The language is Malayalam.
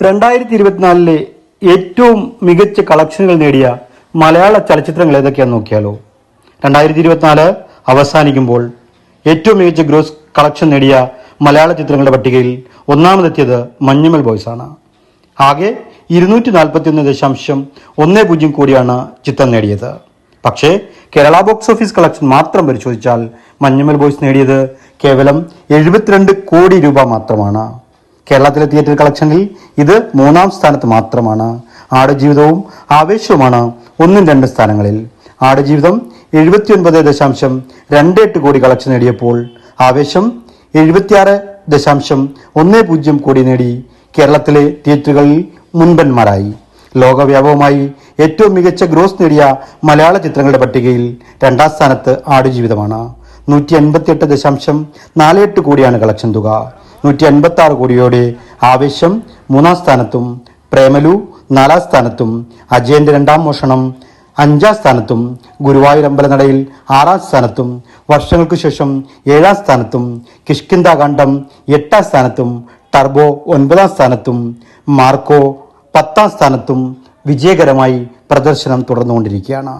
രണ്ടായിരത്തി ഇരുപത്തിനാലിലെ ഏറ്റവും മികച്ച കളക്ഷനുകൾ നേടിയ മലയാള ചലച്ചിത്രങ്ങൾ ഏതൊക്കെയാണെന്ന് നോക്കിയാലോ. രണ്ടായിരത്തി ഇരുപത്തിനാല് അവസാനിക്കുമ്പോൾ ഏറ്റവും മികച്ച ഗ്രോസ് കളക്ഷൻ നേടിയ മലയാള ചിത്രങ്ങളുടെ പട്ടികയിൽ ഒന്നാമതെത്തിയത് മഞ്ഞുമൽ ബോയ്സ് ആണ് ആകെ ഇരുന്നൂറ്റി നാൽപ്പത്തി ഒന്ന് ദശാംശം ഒന്ന് പൂജ്യം കോടിയാണ് ചിത്രം നേടിയത്. പക്ഷേ കേരള ബോക്സ് ഓഫീസ് കളക്ഷൻ മാത്രം പരിശോധിച്ചാൽ മഞ്ഞുമൽ ബോയ്സ് നേടിയത് കേവലം എഴുപത്തിരണ്ട് കോടി രൂപ മാത്രമാണ്. കേരളത്തിലെ തിയേറ്റർ കളക്ഷനിൽ ഇത് മൂന്നാം സ്ഥാനത്ത് മാത്രമാണ്. ആടുജീവിതവും ആവേശവുമാണ് ഒന്നും രണ്ട് സ്ഥാനങ്ങളിൽ. ആടുജീവിതം എഴുപത്തിയൊൻപത് ദശാംശം രണ്ട് എട്ട് കോടി കളക്ഷൻ നേടിയപ്പോൾ ആവേശം എഴുപത്തിയാറ് ദശാംശം ഒന്ന് പൂജ്യം കോടി നേടി കേരളത്തിലെ തിയേറ്ററുകളിൽ മുൻപന്മാരായി. ലോകവ്യാപകമായി ഏറ്റവും മികച്ച ഗ്രോസ് നേടിയ മലയാള ചിത്രങ്ങളുടെ പട്ടികയിൽ രണ്ടാം സ്ഥാനത്ത് ആടുജീവിതമാണ് നൂറ്റി എൺപത്തിയെട്ട് ദശാംശം നാല് എട്ട് കോടിയാണ് കളക്ഷൻ തുക. നൂറ്റി അൻപത്തി ആറ് കോടിയോടെ ആവേശം മൂന്നാം സ്ഥാനത്തും പ്രേമലു നാലാം സ്ഥാനത്തും അജയന്റെ രണ്ടാം മോഷണം അഞ്ചാം സ്ഥാനത്തും ഗുരുവായൂർ അമ്പലനടയിൽ ആറാം സ്ഥാനത്തും വർഷങ്ങൾക്ക് ശേഷം ഏഴാം സ്ഥാനത്തും കിഷ്കിന്താകാന്ഡം എട്ടാം സ്ഥാനത്തും ടർബോ ഒൻപതാം സ്ഥാനത്തും മാർക്കോ പത്താം സ്ഥാനത്തും വിജയകരമായി പ്രദർശനം തുടർന്നുകൊണ്ടിരിക്കുകയാണ്.